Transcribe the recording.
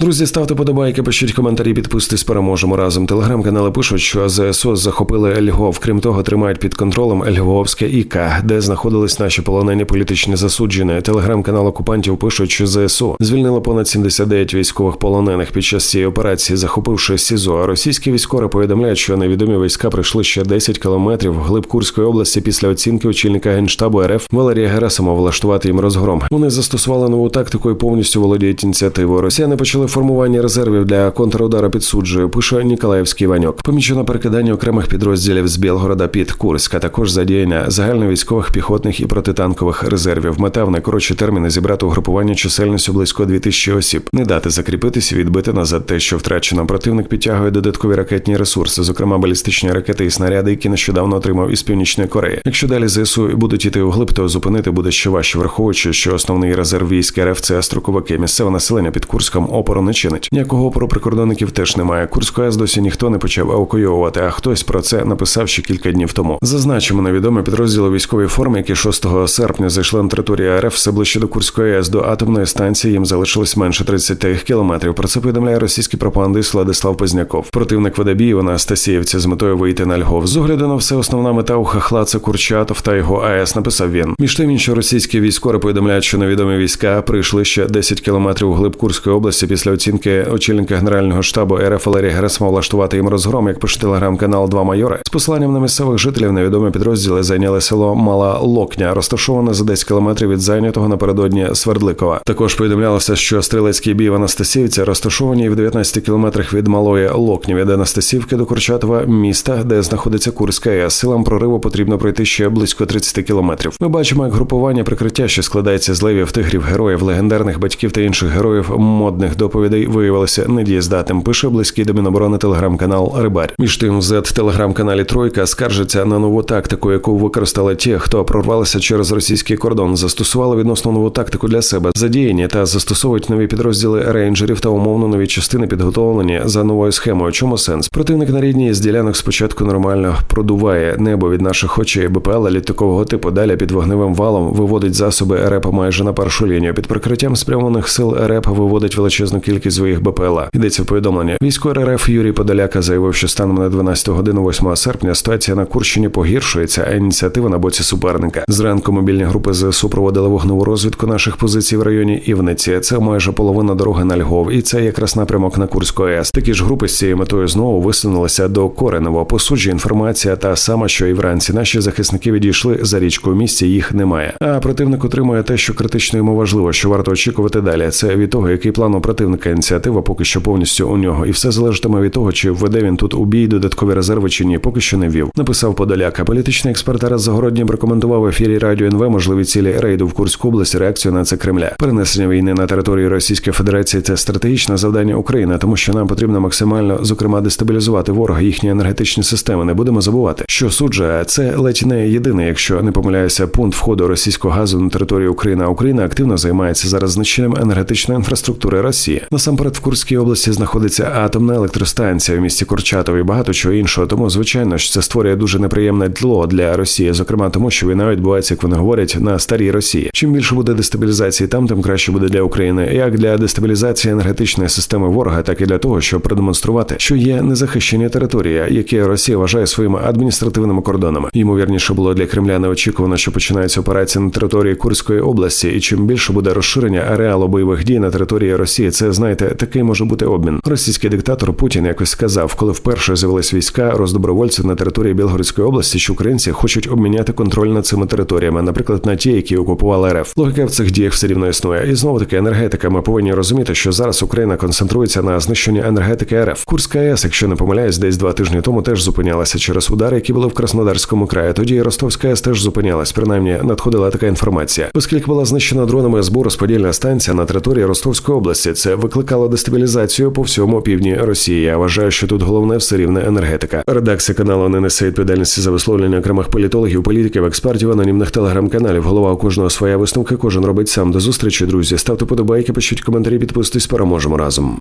Друзі, ставте подобайки, пишіть коментарі, підписуйтесь, переможемо разом. Телеграм-канали пишуть, що ЗСУ захопили Львов. Крім того, тримають під контролем Львовське ІК, де знаходились наші полонені політичні засуджені. Телеграм-канал окупантів пишуть, що ЗСУ звільнило понад 79 військових полонених під час цієї операції, захопивши СІЗО. Російські військові повідомляють, що невідомі війська прийшли ще 10 кілометрів вглиб Курської області після оцінки очільника генштабу РФ Валерія Герасимова влаштувати їм розгром. Вони застосували нову тактику і повністю володіють ініціативою. Росіяни почали формування резервів для контрудара під суджею. Пише Ніколаївський Ваньок. Помічено перекидання окремих підрозділів з Білгорода під Курськ, а також задіяння загальновійськових піхотних і протитанкових резервів. Мета в найкоротші терміни зібрати угрупування чисельністю близько 2000 осіб, не дати закріпитись і відбити назад те, що втрачено. Противник підтягує додаткові ракетні ресурси, зокрема балістичні ракети і снаряди, які нещодавно отримав із північної Кореї. Якщо далі ЗСУ будуть іти углиб, то зупинити буде ще важче, враховуючи, що основний резерв військ РФ – це строковики. Місцеве населення під Курском опору не чинить. Ніякого опору прикордонників теж немає. Курську АЕС досі ніхто не почав евакуйовувати, а хтось про це написав ще кілька днів тому. Зазначимо невідомі підрозділи військової форми, які 6 серпня зайшли на територію РФ все ближче до Курської АЕС до атомної станції. Їм залишилось менше 30 кілометрів. Про це повідомляє російський пропагандист Владислав Позняков. Противник веде бій на Стасіївці з метою вийти на Львов. З огляду на все основна мета у хахла це Курчатов та його АЕС. Написав він. Між тим, інші російські військові повідомляють, що невідомі війська прийшли ще 10 кілометрів у глиб Курської області після оцінки очільника генерального штабу РФ Валерія Герасимова влаштувати їм розгром, як пише телеграм-канал Два майори. З посиланням на місцевих жителів невідомі підрозділи зайняли село Мала Локня, розташоване за 10 кілометрів від зайнятого напередодні Свердликова. Також повідомлялося, що стрілецький бій в Анастасівці розташовані в 19 кілометрах від малої Локні від Анастасівки до Курчатова, міста, де знаходиться Курська АЕС. Силам прориву потрібно пройти ще близько 30 кілометрів. Ми бачимо, як групування прикриття, що складається з левів, тигрів, героїв, легендарних батьків та інших героїв модних доповідей, виявилося недієздатним. Пише близький до Міноборони телеграм-канал Рибар. Між тим, в телеграм-каналі Тройка скаржиться на нову тактику, яку використали ті, хто прорвалися через російський кордон, застосували відносно нову тактику для себе, задіяні та застосовують нові підрозділи рейнджерів та умовно нові частини підготовлені за новою схемою. Чому сенс? Противник на рідній з ділянок спочатку нормально продуває небо від наших очей БПЛ літакового типу. Далі під вогневим валом виводить засоби РЕП майже на першу лінію. Під прикриттям спрямованих сил РЕП виводить величезну кількість своїх БПЛА. Йдеться в повідомлення. Військовий РФ Юрій Подоляка заявив, що станом на 12 годину 8 серпня ситуація на Курщині погіршується, а ініціатива на боці суперника. Зранку мобільні групи ЗСУ проводили вогневу розвідку наших позицій в районі Івниці. Це майже половина дороги на Львов, і це якраз напрямок на Курську АЕС. Такі ж групи з цією метою знову висунулися до Коренево. По суджі інформація та сама, що і вранці наші захисники відійшли за річку. У місті їх немає. А противник отримує те, що критично йому важливо, що варто очікувати далі. Це від того, який план у противника ініціатива поки що повністю у нього, і все залежатиме від того, чи введе він тут у бій додаткові резерви чи ні. Поки що не ввів. Написав Подоляка. Політичний експерт Тарас Загородній прокоментував в ефірі Радіо НВ можливі цілі рейду в Курську область. Реакцію на це Кремля. Перенесення війни на території Російської Федерації це стратегічне завдання України, тому що нам потрібно максимально зокрема дестабілізувати ворога їхні енергетичні системи. Не будемо забувати, що суджа це ледь не єдине, якщо не помиляюся, пункт входу російського газу на територію України. Україна активно займається зараз знищенням енергетичної інфраструктури Росії. Насамперед в Курській області знаходиться атомна електростанція в місті Курчатов і багато чого іншого. Тому звичайно ж це створює дуже неприємне тло для Росії, зокрема тому, що війна відбувається, як вони говорять, на старій Росії. Чим більше буде дестабілізації там, тим краще буде для України, як для дестабілізації енергетичної системи ворога, так і для того, щоб продемонструвати, що є незахищені території, які Росія вважає своїми адміністративними кордонами. Ймовірніше було для Кремля неочікувано, що починається операція на території Курської області, і чим більше буде розширення ареалу бойових дій на території Росії, це знаєте, такий може бути обмін. Російський диктатор Путін якось сказав, коли вперше з'явились війська роздобровольців на території Білгородської області, що українці хочуть обміняти контроль над цими територіями, наприклад, на ті, які окупували РФ. Логіка в цих діях все рівно існує. І знову таки енергетика. Ми повинні розуміти, що зараз Україна концентрується на знищенні енергетики РФ. Курська АЕС, якщо не помиляюсь, десь два тижні тому теж зупинялася через удари, які були в Краснодарському краї. Тоді і Ростовська АЕС теж зупинялась. Принаймні надходила така інформація. Оскільки була знищена дронами СБУ розподільна станція на території Ростовської області, це викликало дестабілізацію по всьому півдні Росії. Я вважаю, що тут головне все рівне енергетика. Редакція каналу не несе відповідальності за висловлення окремих політологів, політиків, експертів, анонімних телеграм-каналів. Голова у кожного своя висновка. Кожен робить сам до зустрічі. Друзі, ставте подобайки, пишіть коментарі, підписуйтесь, переможемо разом.